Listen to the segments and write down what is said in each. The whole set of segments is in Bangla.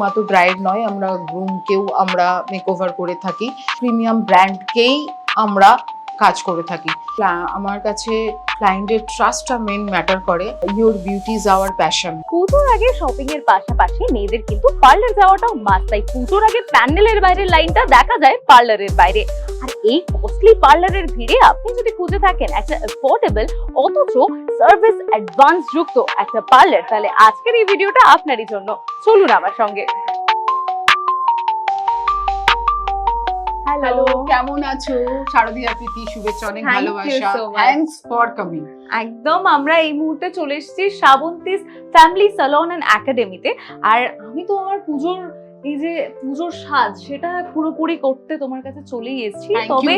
শুধুমাত্র ব্রাইড নয় আমরা গ্রুমকেও আমরা মেকওভার করে থাকি। প্রিমিয়াম ব্র্যান্ডকেই আমরা কাজ করে থাকি। আমার কাছে ক্লায়েন্টের ট্রাস্টটা মেন ম্যাটার করে your beauty is our passion পুজোর আগে শপিং এর পাশাপাশি মেয়েদের কিন্তু পার্লার যাওয়াটাও মাস্ট তাই পুজোর আগে প্যান্ডেলের বাইরের লাইনটা দেখা যায় পার্লারের বাইরে। আর এই কস্টলি পার্লারের ভিড়ে আপনি যদি খুঁজে থাকেন একটা অ্যাফোর্ডেবল অথচ সার্ভিস অ্যাডভান্স যুক্ত একটা পার্লার তাহলে আজকের এই ভিডিওটা আপনারই জন্য। চলুন আমার সঙ্গে। হ্যালো কেমন আছো? শারদীয়া প্রীতি শুভেচ্ছা অনেক ভালোবাসা। থ্যাঙ্কস ফর কামিং একদম আমরা এই মুহূর্তে চলে এসেছি শ্রাবন্তীস ফ্যামিলি সালন অ্যান্ড একাডেমিতে আর আমি তো আমার পুজোর এই যে পুজোর সাজ সেটা পুরোপুরি করতে তোমার কাছে চলেই এসেছি। তবে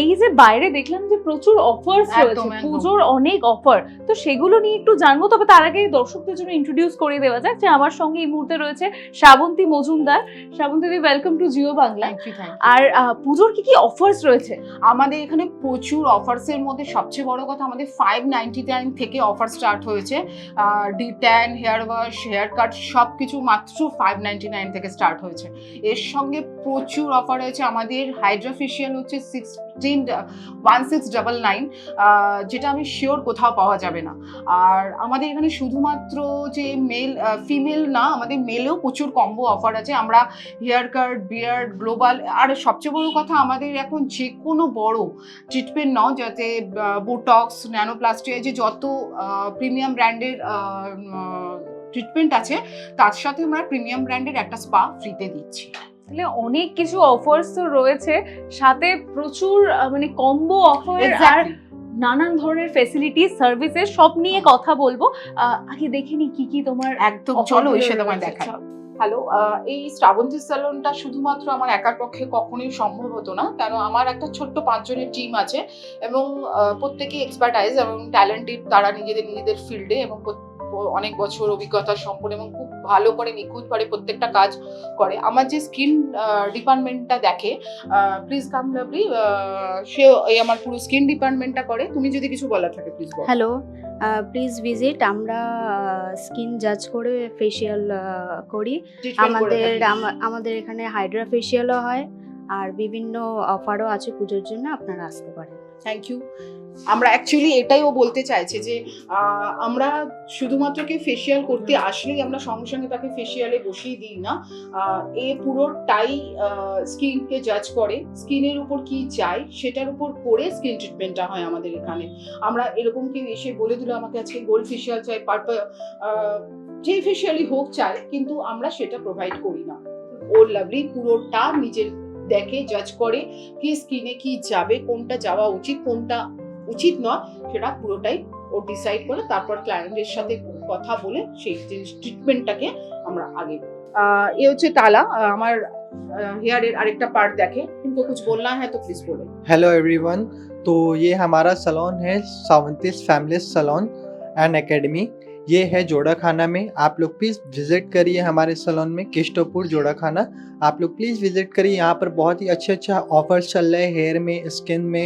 এই যে বাইরে দেখলাম যে প্রচুর অফার্স রয়েছে পুজোর অনেক অফার তো সেগুলো নিয়ে একটু জানব তবে তার আগে দর্শকদের জন্য ইন্ট্রোডিউস করে দেওয়া যাক যে আমার সঙ্গে এই মুহূর্তে রয়েছে শ্রাবন্তী মজুমদার। শ্রাবন্তী দি ওয়েলকাম টু জিও বাংলা আর পুজোর কি কি অফার্স রয়েছে? আমাদের এখানে প্রচুর অফার্স এর মধ্যে সবচেয়ে বড় কথা আমাদের ফাইভ নাইনটি নাইন থেকে অফার স্টার্ট হয়েছে। De tan hair wash hair cut সব কিছু মাত্র ফাইভ নাইনটি নাইন থেকে স্টার্ট হয়েছে। এর সঙ্গে প্রচুর অফার রয়েছে। আমাদের হাইড্রা ফেশিয়াল হচ্ছে sixteen one six double nine যেটা আমি শিওর কোথাও পাওয়া যাবে না। আর আমাদের এখানে শুধুমাত্র যে মেল ফিমেল না, আমাদের মেলেও প্রচুর কম্বো অফার আছে। আমরা হেয়ার কাট বিয়ার্ড গ্লোবাল আর সবচেয়ে বড় কথা, আমাদের এখন যে কোনো বড় ট্রিটমেন্ট নাও, যাতে বোটক্স ন্যানোপ্লাস্টিয়া যে যত প্রিমিয়াম ব্র্যান্ডের ট্রিটমেন্ট আছে তার সাথে আমরা প্রিমিয়াম ব্র্যান্ডের একটা স্পা ফ্রিতে দিচ্ছি। তাহলে অনেক কিছু অফার্স তো রয়েছে সাথে প্রচুর মানে কম্বো অফার আর নানান ধরনের ফেসিলিটি সার্ভিসেস সব নিয়ে কথা বলব। আগে দেখে নি কি কি তোমার একদম চলো এসে তোমায়। দেখাই। হ্যালো এই শ্রাবন্তী স্যালনটা শুধুমাত্র আমার একার পক্ষে কখনোই সম্ভব হতো না কেন আমার একটা ছোট্ট পাঁচজনের টিম আছে এবং আহ, প্রত্যেকেই এক্সপার্টাইজ এবং ট্যালেন্টেড তারা নিজেদের নিজেদের ফিল্ডে এবং অনেক বছর অভিজ্ঞতা সম্পন্ন এবং খুব ভালো করে নিখুঁত করে প্রত্যেকটা কাজ করে। আমার যে স্কিন ডিপার্টমেন্টটা দেখে প্লিজ কাম লাভলি সে এই আমার পুরো স্কিন ডিপার্টমেন্টটা করে। তুমি যদি কিছু বলা থাকে প্লিজ বলো। হ্যালো প্লিজ ভিজিট আমরা স্কিন জাজ করে ফেসিয়াল করি। আমাদের আমাদের এখানে হাইড্রা ফেসিয়ালও হয় আর বিভিন্ন অফারও আছে পুজোর জন্য আপনারা আসতে পারেন। থ্যাংক ইউ আমরা অ্যাকচুয়ালি এটাইও বলতে চাইছে যে আমরা শুধুমাত্র কি ফেসিয়াল করতে আসলেই আমরা সঙ্গে সঙ্গে তাকে ফেসিয়ালে বসিয়ে দিই না। এ পুরোটাই স্কিনকে জাজ করে, স্কিনের উপর কি চাই সেটার উপর করে স্কিন ট্রিটমেন্টটা হয় আমাদের এখানে। আমরা এরকম কেউ এসে বলে দিল আমাকে আজকে গোল্ড ফেসিয়াল চাই পার্পল যে ফেসিয়ালই হোক চাই, কিন্তু আমরা সেটা প্রোভাইড করি না। ওর লাভলি পুরোটা নিজের দেখে জাজ করে কি স্কিনে কি যাবে কোনটা যাওয়া উচিত কোনটা উচিত নয় সেটা পুরোটাই ও ডিসাইড করে তারপর ক্লায়েন্টের সাথে কথা বলে সেই ট্রিটমেন্টটাকে আমরা আগে আহ, এ হচ্ছে তালা আহ, আমার হেয়ারের আরেকটা পার্ট দেখে কিন্তু कुछ बोलना है तो प्लीज बोलो हेलो एवरीवन तो ये हमारा सलोन है सावंतीस फैमिली सलोन एंड एकेडमी ये है जोड़ा खाना में। आप लोग प्लीज़ विज़िट करिए हमारे सलोन में किस्टोपुर जोड़ा खाना आप लोग प्लीज़ विज़िट करिए। यहाँ पर बहुत ही अच्छे अच्छा ऑफर्स चल रहे हैं हेयर में स्किन में।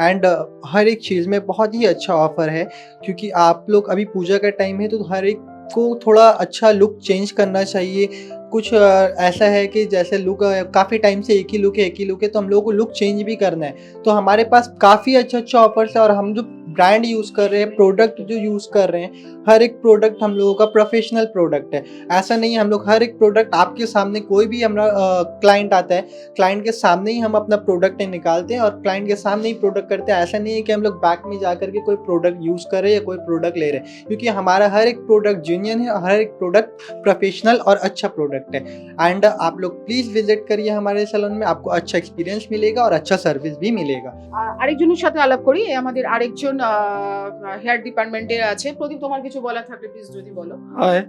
एंड हर एक चीज़ में बहुत ही अच्छा ऑफ़र है। क्योंकि आप लोग अभी पूजा का टाइम है तो हर एक को थोड़ा अच्छा लुक चेंज करना चाहिए। कुछ ऐसा है कि जैसे लुक काफ़ी टाइम से एक ही लुक है, एक ही लुक है तो हम लोगों को लुक चेंज भी करना है। तो हमारे पास काफ़ी अच्छा अच्छा ऑफर्स है और हम जो ब्रांड यूज़ कर रहे हैं प्रोडक्ट जो यूज़ कर रहे हैं हर एक प्रोडक्ट हम लोगों का प्रोफेशनल प्रोडक्ट है ऐसा नहीं है हम लोग हर एक प्रोडक्ट आपके सामने कोई भी हमारा क्लाइंट आता है क्लाइंट के सामने ही हम अपना प्रोडक्ट निकालते हैं और क्लाइंट के सामने ही प्रोडक्ट करते हैं ऐसा नहीं है कि हम लोग बैक में जा करके कोई प्रोडक्ट यूज़ कर रहे हैं या कोई प्रोडक्ट ले रहे हैं क्योंकि हमारा हर एक प्रोडक्ट जेन्यन है और हर एक प्रोडक्ट प्रोफेशनल और अच्छा प्रोडक्ट है एंड आप लोग प्लीज़ विजिट करिए हमारे सैलून में आपको अच्छा एक्सपीरियंस मिलेगा और अच्छा सर्विस भी मिलेगा আহ, আরেকজনের সাথে আলাপ করি এ আমাদের আরেকজন হেয়ার ডিপার্টমেন্টের আছে। প্রদীপ, তোমার কিছু বলা থাকলে প্লিজ যদি বলো। হাই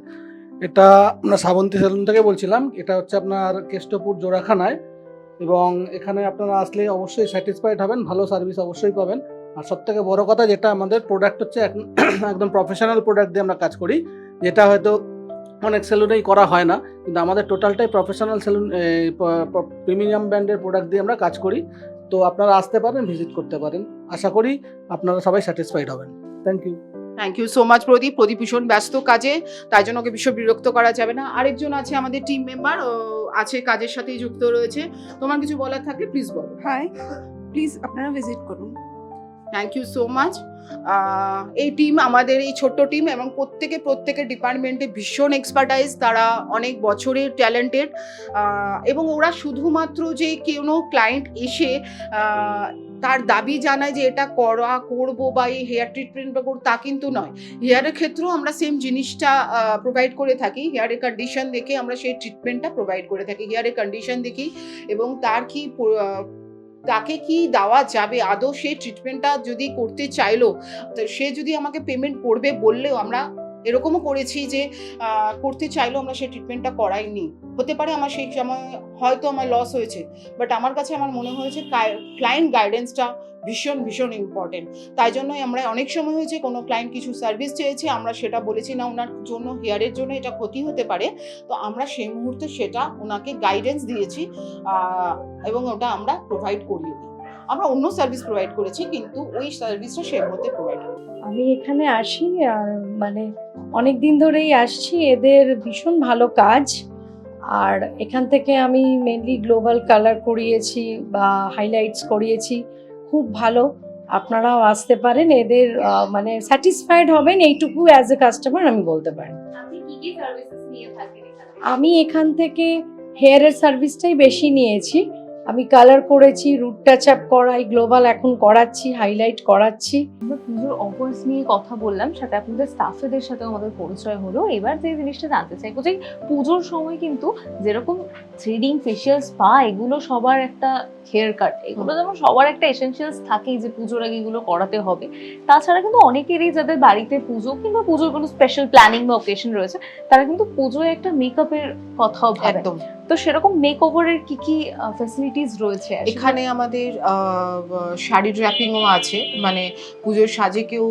এটা আমরা শ্রাবন্তী সেলুন থেকে বলছিলাম। এটা হচ্ছে আপনার কেষ্টপুর জোড়াখানায় এবং এখানে আপনারা আসলে অবশ্যই স্যাটিসফাইড হবেন, ভালো সার্ভিস অবশ্যই পাবেন। আর সব থেকে বড় কথা যেটা, আমাদের প্রোডাক্ট হচ্ছে এক- একদম প্রফেশনাল প্রোডাক্ট দিয়ে আমরা কাজ করি, যেটা হয়তো অনেক সেলুনেই করা হয় না, কিন্তু আমাদের টোটালটাই প্রফেশনাল সেলুন প্রিমিয়াম ব্র্যান্ডের প্রোডাক্ট দিয়ে আমরা কাজ করি। তো আপনারা আসতে পারেন ভিজিট করতে পারেন। আশা করি আপনারা সবাই স্যাটিসফাইড হবেন। Thank you thank you so much Pradip Pradip ভীষণ ব্যস্ত কাজে তাই জন্য ওকে ভীষণ বিরক্ত করা যাবে না। আরেকজন আছে আমাদের টিম মেম্বার আছে কাজের সাথেই যুক্ত রয়েছে। তোমার কিছু বলার থাকলে প্লিজ বলো। হ্যাঁ প্লিজ আপনারা ভিজিট করুন। থ্যাংক ইউ সো মাচ এই টিম আমাদের, এই ছোট্ট টিম এবং প্রত্যেকে প্রত্যেকের ডিপার্টমেন্টে ভীষণ এক্সপার্টাইজ তারা অনেক বছরের ট্যালেন্টেড এবং ওরা শুধুমাত্র যে কোনো ক্লায়েন্ট এসে তার দাবি জানায় যে এটা করা, করব বা এই হেয়ার ট্রিটমেন্ট বা করব, তা কিন্তু নয়। হেয়ারের ক্ষেত্রেও আমরা সেম জিনিসটা প্রোভাইড করে থাকি। হেয়ারের কন্ডিশন দেখে আমরা সেই ট্রিটমেন্টটা প্রোভাইড করে থাকি। হেয়ারের কন্ডিশন দেখি এবং তার কি তাকে কি দেওয়া যাবে? আদৌ সে ট্রিটমেন্টটা যদি করতে চাইলো সে যদি আমাকে পেমেন্ট করবে বললেও আমরা এরকমও করেছি যে করতে চাইলেও আমরা সেই ট্রিটমেন্টটা করাইনি। হতে পারে আমার সেই সময় হয়তো আমার লস হয়েছে বাট আমার কাছে আমার মনে হয়েছে ক্লায়েন্ট গাইডেন্সটা ভীষণ ভীষণ ইম্পর্টেন্ট তাই জন্যই আমরা অনেক সময় হয়েছে কোনো ক্লায়েন্ট কিছু সার্ভিস চেয়েছে, আমরা সেটা বলেছি, না, ওনার জন্য হেয়ারের জন্য এটা ক্ষতি হতে পারে। তো আমরা সেই মুহূর্তে সেটা ওনাকে গাইডেন্স দিয়েছি এবং ওটা আমরা প্রোভাইড করিয়ে আমরা অন্য সার্ভিস প্রোভাইড করেছি, কিন্তু ওই সার্ভিসটা সেই মুহূর্তে প্রোভাইড আমি এখানে আসি আর মানে অনেক দিন ধরেই আসছি। এদের ভীষণ ভালো কাজ। আর এখান থেকে আমি মেনলি গ্লোবাল কালার করিয়েছি বা হাইলাইটস করিয়েছি। খুব ভালো। আপনারাও আসতে পারেন। এদের মানে স্যাটিসফাইড হবেন। এইটুকু অ্যাজ এ কাস্টমার আমি বলতে পারি। আমি এখান থেকে হেয়ারের সার্ভিসটাই বেশি নিয়েছি। আমি কালার করেছি রুট টাচ আপ করাই গ্লোবাল এখন করাচ্ছি হাইলাইট করাচ্ছি। আমরা পুজোর অফার্স নিয়ে কথা বললাম সাথে আপনাদের স্টাফেদের সাথে আমাদের পরিচয় হলো। এবার যে জিনিসটা জানতে চাইব যে পুজোর সময় কিন্তু যেরকম থ্রেডিং ফেশিয়াল স্পা এগুলো সবার একটা হেয়ার কাট এগুলো যেমন সবার একটা এসেনশিয়ালস থাকেই যে পুজোর আগে এগুলো করাতে হবে। তাছাড়া কিন্তু অনেকেরই যাদের বাড়িতে পুজো কিংবা পুজোর কোনো স্পেশাল প্ল্যানিং বা অকেশন রয়েছে তারা কিন্তু পুজোয় একটা মেকআপের কথাও ভাবে। একদম। তো সেরকম মেক ওভারের কি কি ফ্যাসিলিটিস রয়েছে? এখানে আমাদের শাড়ি ড্র্যাপিংও আছে। মানে পুজোর সাজে কেউ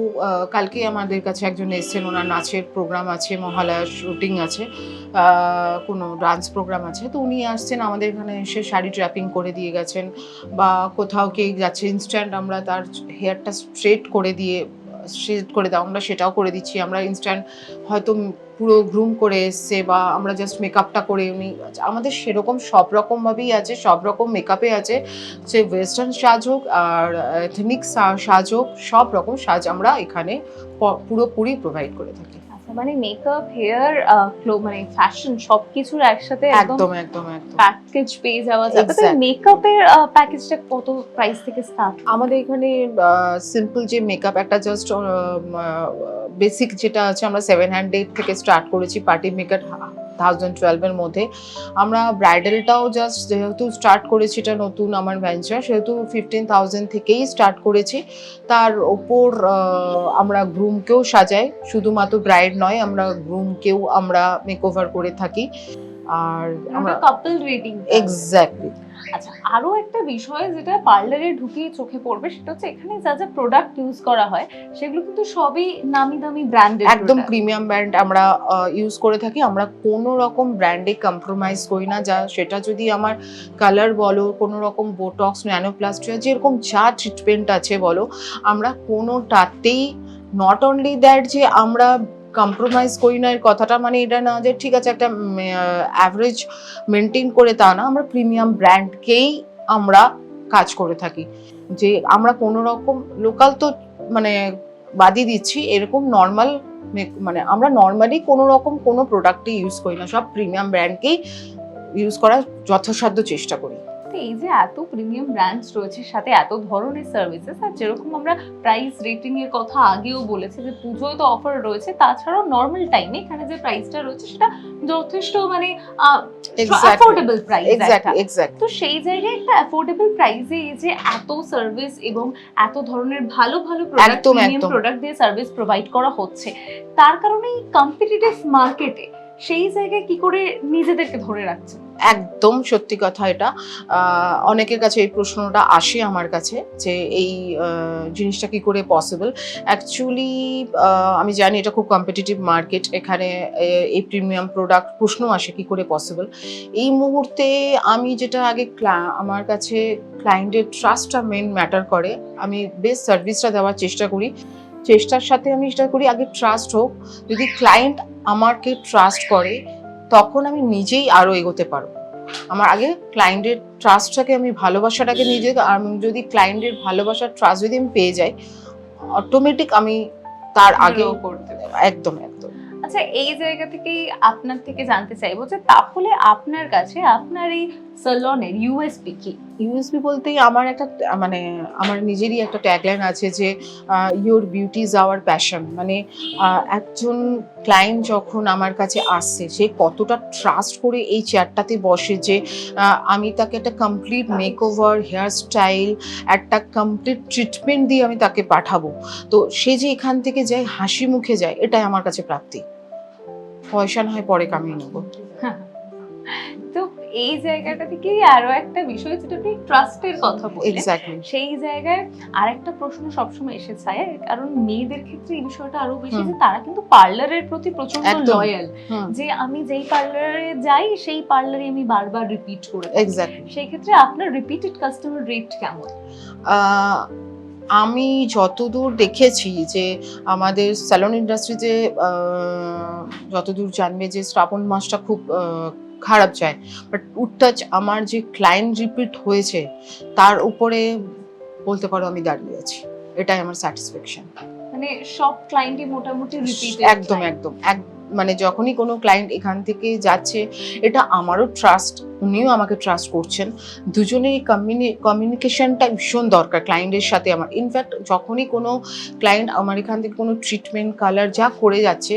কালকে আমাদের কাছে একজন এসেছেন, ওনার নাচের প্রোগ্রাম আছে মহালয়ার শুটিং আছে কোনো ডান্স প্রোগ্রাম আছে। তো উনি আসছেন, আমাদের এখানে এসে শাড়ি ড্র্যাপিং করে দিয়ে গেছেন। বা কোথাও কে যাচ্ছে ইনস্ট্যান্ট আমরা তার হেয়ারটা স্ট্রেট করে দিয়ে স্ট্রেট করে দাও, আমরা সেটাও করে দিচ্ছি। আমরা ইনস্ট্যান্ট হয়তো পুরো গ্রুম করে এসছে বা আমরা জাস্ট মেকআপটা করে উনি আমাদের সেরকম সব রকমভাবেই আছে, সব রকম মেকআপে আছে। সে ওয়েস্টার্ন সাজ হোক আর এথনিক সাজ হোক, সব রকম সাজ আমরা এখানে পুরোপুরি প্রোভাইড করে থাকি। আচ্ছা মানে মেকআপ হেয়ার মানে ফ্যাশন সবকিছুর একসাথে একদম একদম একদম প্যাকেজ পেয়ে যাওয়া যাবে তো মেকআপের প্যাকেজটা কত প্রাইস থেকে স্টার্ট আমাদের এখানে সিম্পল যে মেকআপ একটা জাস্ট বেসিক যেটা আছে আমরা সেভেন হান্ড্রেড থেকে স্টার্ট করেছি পার্টি মেকআপ থাউজেন্ড টুয়েলভের মধ্যে। আমরা ব্রাইডালটাও জাস্ট যেহেতু স্টার্ট করেছি, এটা নতুন আমার ভেঞ্চার সেহেতু ফিফটিন থাউজেন্ড থেকেই স্টার্ট করেছি। তার ওপর আমরা গ্রুমকেও সাজাই, শুধুমাত্র ব্রাইড নয়, আমরা গ্রুমকেও আমরা মেকওভার করে থাকি। আর আমরা কাপল ওয়েডিং এক্স্যাক্টলি আচ্ছা আরও একটা বিষয় যেটা পার্লারে ঢুকিয়ে চোখে পড়বে সেটা হচ্ছে এখানে যা যা প্রোডাক্ট ইউজ করা হয় সেগুলো কিন্তু সবই নামি দামি ব্র্যান্ডেড একদম প্রিমিয়াম ব্র্যান্ড আমরা ইউজ করে থাকি। আমরা কোনো রকম ব্র্যান্ডে কম্প্রোমাইজ করি না। যা সেটা যদি আমার কালার বলো কোনো রকম বোটক্স ন্যানোপ্লাস্টিয়া যেরকম যা ট্রিটমেন্ট আছে বলো আমরা কোনোটাতেই নট অনলি দ্যাট যে আমরা কম্প্রোমাইজ করি না, এর কথাটা মানে এটা না যে ঠিক আছে একটা অ্যাভারেজ মেনটেন করে তা না, আমরা প্রিমিয়াম ব্র্যান্ডকেই আমরা কাজ করে থাকি। যে আমরা কোনো রকম লোকাল তো মানে বাদই দিচ্ছি, এরকম নর্মাল মানে আমরা নর্মালি কোনো রকম কোনো প্রোডাক্টই ইউজ করি না, সব প্রিমিয়াম ব্র্যান্ডকেই ইউজ করার যথাসাধ্য চেষ্টা করি। তো এই যে এত প্রিমিয়াম ব্র্যান্ডস রয়েছে সাথে এত ধরনের সার্ভিসেস আর যেরকম আমরা প্রাইস রেটিং এর কথা আগেও বলেছি যে পুজোয় তো অফার রয়েছে তাছাড়াও নর্মাল টাইমে এখানে যে প্রাইসটা রয়েছে সেটা যথেষ্ট মানে অ্যাফোর্ডেবল প্রাইস তো সেই জায়গায় একটা অ্যাফোর্ডেবল প্রাইসে এই যে এত সার্ভিস এবং এত ধরনের ভালো ভালো প্রোডাক্ট প্রোডাক্ট দিয়ে সার্ভিস প্রোভাইড করা হচ্ছে তার কারণে এই কম্পিটিটিভ মার্কেটে সেই জায়গায় কি করে নিজেদেরকে ধরে রাখছে? একদম সত্যি কথা এটা। অনেকের কাছে এই প্রশ্নটা আসে আমার কাছে যে এই জিনিসটা কি করে পসিবল অ্যাকচুয়ালি আমি জানি এটা খুব কম্পিটিটিভ মার্কেট এখানে এই প্রিমিয়াম প্রোডাক্ট প্রশ্ন আসে কি করে পসিবল এই মুহূর্তে আমি যেটা আগে আমার কাছে ক্লায়েন্টের ট্রাস্টটা মেন ম্যাটার করে। আমি বেস্ট সার্ভিসটা দেওয়ার চেষ্টা করি। চেষ্টার সাথে আমি সেটা করি আগে ট্রাস্ট হোক। যদি ক্লায়েন্ট আমাকে ট্রাস্ট করে তখন আমি নিজেই আরও এগোতে পারব। আমার আগে ক্লায়েন্টের ট্রাস্টটাকে আমি ভালোবাসাটাকে নিজে আমি যদি ক্লায়েন্টের ভালোবাসার ট্রাস্ট যদি আমি পেয়ে যাই অটোমেটিক আমি তার আগেও করতে। একদম একদম। আচ্ছা এই জায়গা থেকেই আপনার থেকে জানতে চাইব যে তাহলে আপনার কাছে আপনার এই সালনের ইউএসপি কি ইউএসবি বলতেই আমার একটা মানে আমার নিজেরই একটা ট্যাগলাইন আছে যে your beauty is our passion মানে একজন ক্লায়েন্ট যখন আমার কাছে আসছে সে কতটা ট্রাস্ট করে এই চেয়ারটাতে বসে যে আমি তাকে একটা complete makeover hairstyle একটা কমপ্লিট ট্রিটমেন্ট দিয়ে আমি তাকে পাঠাবো। তো সে যে এখান থেকে যায় হাসি মুখে যায় এটাই আমার কাছে প্রাপ্তি। পয়সা না হয় পরে কামিয়ে নেব। তো এই জায়গাটা থেকেই আরও একটা বিষয় যেটা আপনি ট্রাস্টের কথা বললেন। সেই জায়গায় আরেকটা প্রশ্ন সবসময় এসে যায় কারণ মেয়েদের ক্ষেত্রে এই বিষয়টা আরও বেশি যে তারা কিন্তু পার্লারের প্রতি প্রচণ্ড। লয়াল যে আমি যেই পার্লারে যাই সেই পার্লারে আমি বারবার রিপিট করে সেই ক্ষেত্রে আপনার রিপিটেড কাস্টমার রেট কেমন? আমি যতদূর দেখেছি যে আমাদের স্যালন ইন্ডাস্ট্রিতে যতদূর জানবে যে শ্রাবণ মাসটা খুব খারাপ যায়। বাট উঠটাচ আমার যে ক্লায়েন্ট রিপিট হয়েছে তার উপরে বলতে পারো আমি দাঁড়িয়ে আছি। এটাই আমার স্যাটিসফ্যাকশন মানে সব ক্লায়েন্টই মোটামুটি রিপিট একদম একদম এক মানে যখনই কোনো ক্লায়েন্ট এখান থেকে যাচ্ছে, এটা আমারও ট্রাস্ট উনিও আমাকে ট্রাস্ট করছেন। দুজনেই কমিউনিকেশনটা ভীষণ দরকার ক্লায়েন্টের সাথে আমার। ইনফ্যাক্ট যখনই কোনো ক্লায়েন্ট আমার এখান থেকে কোনো ট্রিটমেন্ট কালার যা করে যাচ্ছে,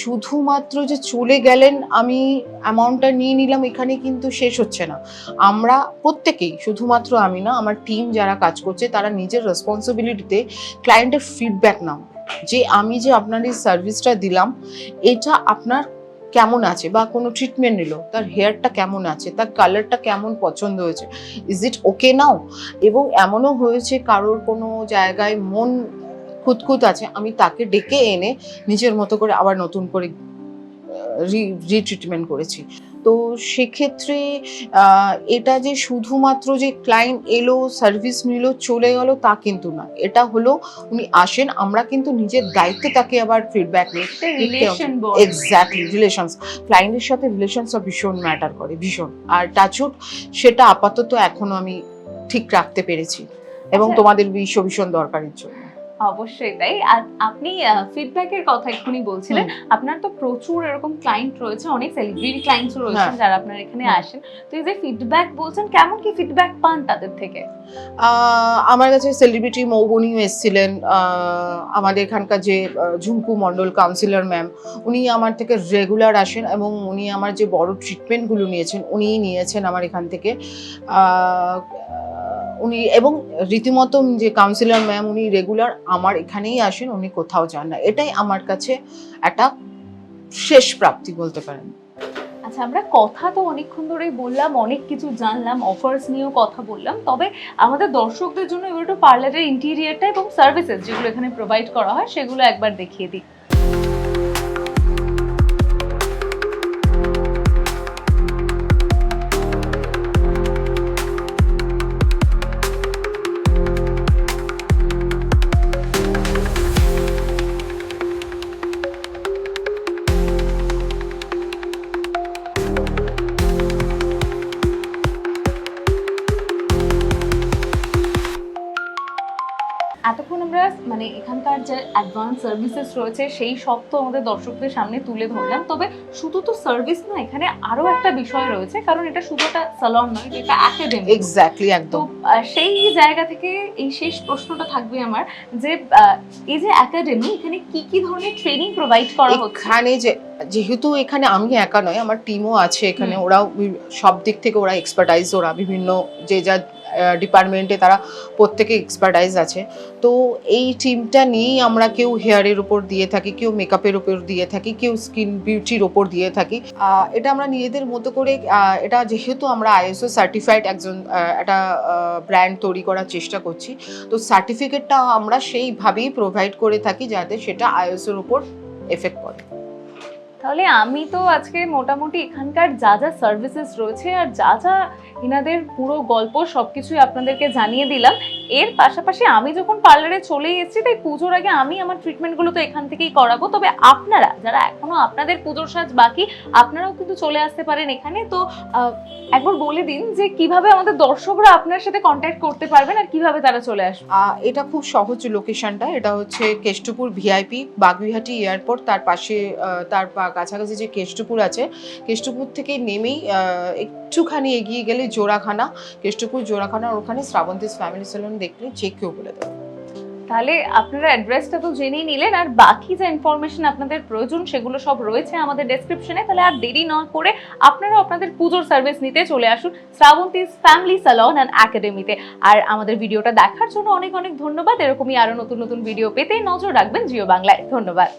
শুধুমাত্র যে চলে গেলেন, আমি অ্যামাউন্টটা নিয়ে নিলাম, এখানে কিন্তু শেষ হচ্ছে না। আমরা প্রত্যেকেই, শুধুমাত্র আমি না, আমার টিম যারা কাজ করছে, তারা নিজের রেসপন্সিবিলিটিতে ক্লায়েন্টের ফিডব্যাক নাও। যে আমি যে আপনার এই সার্ভিসটা দিলাম, এটা আপনার কেমন আছে বা কোনো ট্রিটমেন্ট নিল? তার হেয়ারটা কেমন আছে? তার কালারটা কেমন পছন্দ হয়েছে? ইজ ইট ওকে নাও এবং এমনও হয়েছে কারোর কোনো জায়গায় মন খুঁতখুত আছে, আমি তাকে ডেকে এনে নিজের মতো করে আবার নতুন করে রিট্রিটমেন্ট করেছি। তো সেক্ষেত্রে এটা যে শুধুমাত্র যে ক্লায়েন্ট এলো সার্ভিস নিল চলে গেল তা কিন্তু না এটা হলো উনি আসেন আমরা কিন্তু নিজের দায়িত্বে তাকে আবার ফিডব্যাক নিই। এক্স্যাক্টলি রিলেশনস ক্লায়েন্টের সাথে রিলেশনসটা ভীষণ ম্যাটার করে ভীষণ। আর টাচুট সেটা আপাতত এখনও আমি ঠিক রাখতে পেরেছি। এবং আচ্ছা। তোমাদের ভীষণ ভীষণ দরকারের জন্য। অবশ্যই তাই? আর আপনি ফিডব্যাকের কথা এক্ষুনি বলছিলেন। আপনার তো প্রচুর এরকম ক্লায়েন্ট রয়েছে অনেক সেলিব্রিটি ক্লায়েন্টসও রয়েছেন হ্যাঁ। যারা আপনার এখানে আসেন। তো এই যে ফিডব্যাক বলছেন কেমন কি ফিডব্যাক পান তাদের থেকে? আমার কাছে সেলিব্রিটি মৌবনিও এসেছিলেন। আমাদের এখানকার যে ঝুমকু মণ্ডল কাউন্সিলর ম্যাম উনি আমার থেকে রেগুলার আসেন এবং উনি আমার যে বড় ট্রিটমেন্টগুলো নিয়েছেন উনিই নিয়েছেন আমার এখান থেকে। আহ, উনি এবং রীতিমতো যে কাউন্সিলর ম্যাম উনি রেগুলার আমার এখানেই আসেন, উনি কোথাও যান না। এটাই আমার কাছে একটা শেষ প্রাপ্তি বলতে পারেন। আচ্ছা আমরা কথা তো অনেকক্ষণ ধরেই বললাম, অনেক কিছু জানলাম অফার্স নিয়েও কথা বললাম, তবে আমাদের দর্শকদের জন্য এবার একটু পার্লারের ইন্টেরিয়ারটা এবং সার্ভিসেস যেগুলো এখানে প্রোভাইড করা হয়, সেগুলো একবার দেখিয়ে দিই। এখানকার যে অ্যাডভান্স সার্ভিসেস রয়েছে সেই সব তো আমাদের দর্শকদের সামনে তুলে ধরলাম। তবে শুধু তো সার্ভিস না এখানে আরও একটা বিষয় রয়েছে কারণ এটা শুধু একটা সালন নয় এটা একাডেমি এক্স্যাক্টলি একদম। সেই জায়গা থেকে এই শেষ প্রশ্নটা থাকবে আমার যে এই যে একাডেমি এখানে কি কি ধরনের ট্রেনিং প্রোভাইড করা হচ্ছে? এখানে যে যেহেতু এখানে আমি একা নয় আমার টিমও আছে এখানে ওরাও সব দিক থেকে ওরা এক্সপার্টাইজ ওরা বিভিন্ন যে যা ডিপার্টমেন্টে তারা প্রত্যেকে এক্সপার্টাইজ আছে। তো এই টিমটা নিয়েই আমরা কেউ হেয়ারের ওপর দিয়ে থাকি, কেউ মেকআপের ওপর দিয়ে থাকি, কেউ স্কিন বিউটির ওপর দিয়ে থাকি। এটা আমরা নিজেদের মতো করে এটা যেহেতু আমরা আইএসও সার্টিফাইড একজন একটা ব্র্যান্ড তৈরি করার চেষ্টা করছি, তো সার্টিফিকেটটা আমরা সেইভাবেই প্রোভাইড করে থাকি যাতে সেটা আইএসওর ওপর এফেক্ট করে তাহলে আমি তো আজকে মোটামুটি এখানকার যা যা সার্ভিসেস রয়েছে আর যা যা এনাদের পুরো গল্প সবকিছুই আপনাদেরকে জানিয়ে দিলাম। এর পাশাপাশি আমি যখন পার্লারে চলে এসেছি, তাই পুজোর আগে আমি আমার ট্রিটমেন্টগুলো তো এখান থেকেই করাবো। তবে আপনারা, যারা এখনও আপনাদের পুজোর সাজ বাকি, আপনারাও কিন্তু চলে আসতে পারেন এখানে। তো একবার বলে দিন যে কীভাবে আমাদের দর্শকরা আপনার সাথে কন্ট্যাক্ট করতে পারবেন আর কীভাবে তারা চলে আসবে। এটা খুব সহজ লোকেশনটা এটা হচ্ছে কেষ্টপুর ভিআইপি বাগুইহাটি এয়ারপোর্ট। তার পাশে তার কাছাকাছি যে কেষ্টপুর আছে, কেষ্টপুর থেকে নেমেই একটুখানি এগিয়ে গেলে জোড়াখানা, কেষ্টপুর জোড়াখানার ওখানে শ্রাবন্তীস ফ্যামিলি সেলুন দেখলে যে কেউ বলে দেবে। তাহলে আপনারা অ্যাড্রেসটা তো জেনেই নিলেন, আর বাকি যে ইনফরমেশন আপনাদের প্রয়োজন সেগুলো সব রয়েছে আমাদের ডেসক্রিপশনে তাহলে আর দেরি না করে আপনারা আপনাদের পুজোর সার্ভিস নিতে চলে আসুন শ্রাবন্তীস ফ্যামিলি স্যালন অ্যান্ড একাডেমিতে আর আমাদের ভিডিওটা দেখার জন্য অনেক অনেক ধন্যবাদ। এরকমই আরও নতুন নতুন ভিডিও পেতে নজর রাখবেন জিও বাংলায় ধন্যবাদ।